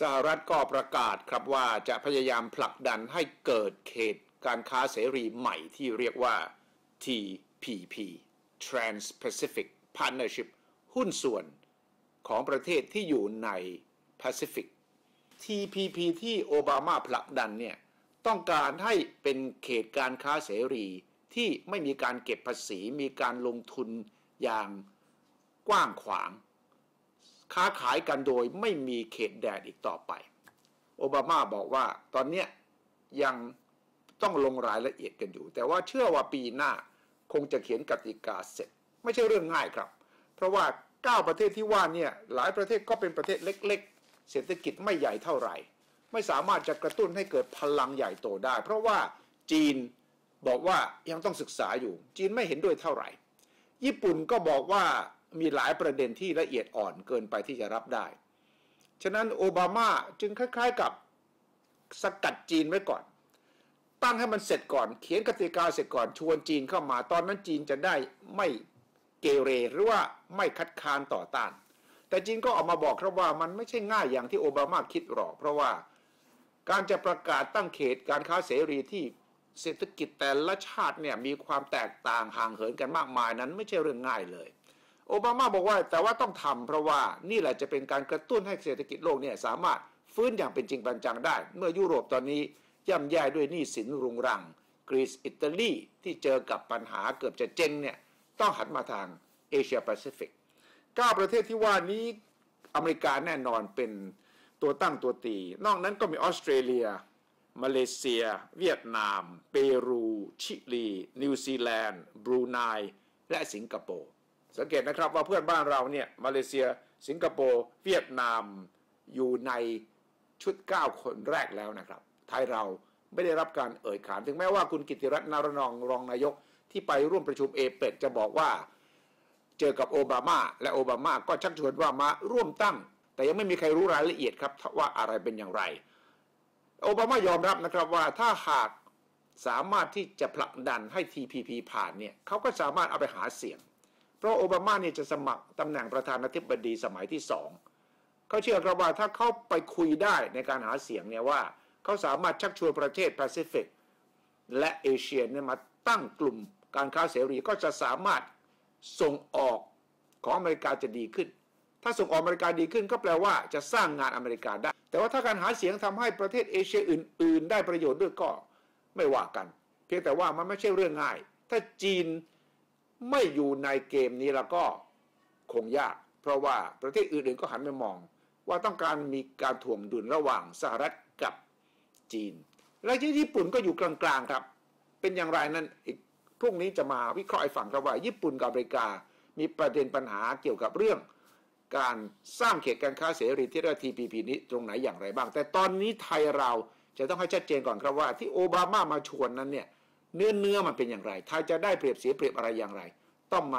สหรัฐก็ประกาศครับว่าจะพยายามผลักดันให้เกิดเขตการค้าเสรีใหม่ที่เรียกว่า TPP Trans-Pacific Partnership หุ้นส่วนของประเทศที่อยู่ใน Pacific TPP ที่โอบามาผลักดันเนี่ยต้องการให้เป็นเขตการค้าเสรีที่ไม่มีการเก็บภาษีมีการลงทุนอย่างกว้างขวาง ค้าขายกันโดยไม่มีเขตแดนอีกต่อไป โอบามาบอกว่าตอนนี้ยังต้องลงรายละเอียดกันอยู่ แต่ว่าเชื่อว่าปีหน้าคงจะเขียนกติกาเสร็จ ไม่ใช่เรื่องง่ายครับ เพราะว่า 9 ประเทศที่ว่าเนี่ยหลายประเทศก็เป็นประเทศเล็ก ๆ เศรษฐกิจไม่ใหญ่เท่าไหร่ ไม่สามารถจะกระตุ้นให้เกิดพลังใหญ่โตได้ เพราะว่าจีนบอกว่ายังต้องศึกษาอยู่ จีนไม่เห็นด้วยเท่าไหร่ ญี่ปุ่นก็บอกว่า มีหลายประเด็นที่ละเอียดอ่อนเกินไปที่จะรับได้ ฉะนั้นโอบามาจึงคล้าย ๆกับสกัดจีนไว้ก่อน ตั้งให้มันเสร็จก่อน เขียนกติกาเสร็จก่อนชวนจีนเข้ามา ตอนนั้นจีนจะได้ไม่เกเรหรือว่าไม่คัดค้านต่อต้าน แต่จีนก็ออกมาบอกครับว่ามันไม่ใช่ง่ายอย่างที่โอบามาคิดหรอก เพราะว่าการจะประกาศตั้งเขตการค้าเสรีที่เศรษฐกิจแต่ละชาติเนี่ยมีความแตกต่างห่างเหินกันมากมายนั้นไม่ใช่เรื่องง่ายเลย โอบามาบอกว่าแต่ว่าต้องทำเพราะว่านี่แหละจะเป็นการกระตุ้นให้เศรษฐกิจโลกเนี่ยสามารถฟื้นอย่างเป็นจริงเป็นจังได้ เมื่อยุโรปตอนนี้ย่ำแย่ด้วยหนี้สินรุงรัง กรีซอิตาลีที่เจอกับปัญหาเกือบจะเจ๊งเนี่ยต้องหันมาทางเอเชียแปซิฟิก9ประเทศที่ว่านี้อเมริกาแน่นอนเป็นตัวตั้งตัวตี นอกนั้นก็มีออสเตรเลีย มาเลเซีย เวียดนาม เปรู ชิลี นิวซีแลนด์ บรูไน และสิงคโปร์ สังเกตนะครับว่าเพื่อนบ้านเราเนี่ยมาเลเซีย สิงคโปร์เวียดนามอยู่ในชุด 9 คนแรกแล้วนะครับ ไทยเราไม่ได้รับการเอ่ยขาน ถึงแม้ว่าคุณกิติรัตน์นารนองรองนายกที่ไปร่วมประชุมเอเปกจะบอกว่า เจอกับโอบามา และโอบามาก็ชักชวนว่ามาร่วมตั้ง แต่ยังไม่มีใครรู้รายละเอียดครับว่าอะไรเป็นอย่างไร โอบามายอมรับนะครับว่าถ้าหากสามารถที่จะผลักดันให้ TPP ผ่านเนี่ยเขาก็สามารถเอาไปหาเสียง เพราะโอบามาเนี่ยจะสมัครตำแหน่งประธานาธิบดีสมัยที่สองเขาเชื่อครับว่าถ้าเขาไปคุยได้ในการหาเสียงเนี่ยว่าเขาสามารถชักชวนประเทศแปซิฟิกและเอเชียเนี่ยมาตั้งกลุ่มการค้าเสรีก็จะสามารถส่งออกของอเมริกาจะดีขึ้น ถ้าส่งออกอเมริกาดีขึ้นก็แปลว่าจะสร้างงานอเมริกาได้ แต่ว่าถ้าการหาเสียงทำให้ประเทศเอเชียอื่น ๆ ได้ประโยชน์ด้วยก็ไม่ว่ากัน เพียงแต่ว่ามันไม่ใช่เรื่องง่าย ถ้าจีน ไม่อยู่ในเกมนี้แล้วก็คงยาก เพราะว่าประเทศอื่นๆก็หันไปมอง ว่าต้องการมีการถ่วงดุลระหว่างสหรัฐกับจีน และที่ญี่ปุ่นก็อยู่กลางๆครับ เป็นอย่างไรนั้นอีกพรุ่งนี้จะมาวิเคราะห์ให้ฟังครับว่าญี่ปุ่นกับอเมริกา มีประเด็นปัญหาเกี่ยวกับเรื่อง การสร้างเขตการค้าเสรีที่เรียก TPP นี้ตรงไหนอย่างไรบ้าง แต่ตอนนี้ไทยเราจะต้องให้ชัดเจนก่อนครับว่าที่โอบามามาชวนนั้นเนี่ย เนื้อเนื้อมันเป็นอย่างไรไทยจะได้เปรียบเสียเปรียบอะไรอย่างไร ต้องมา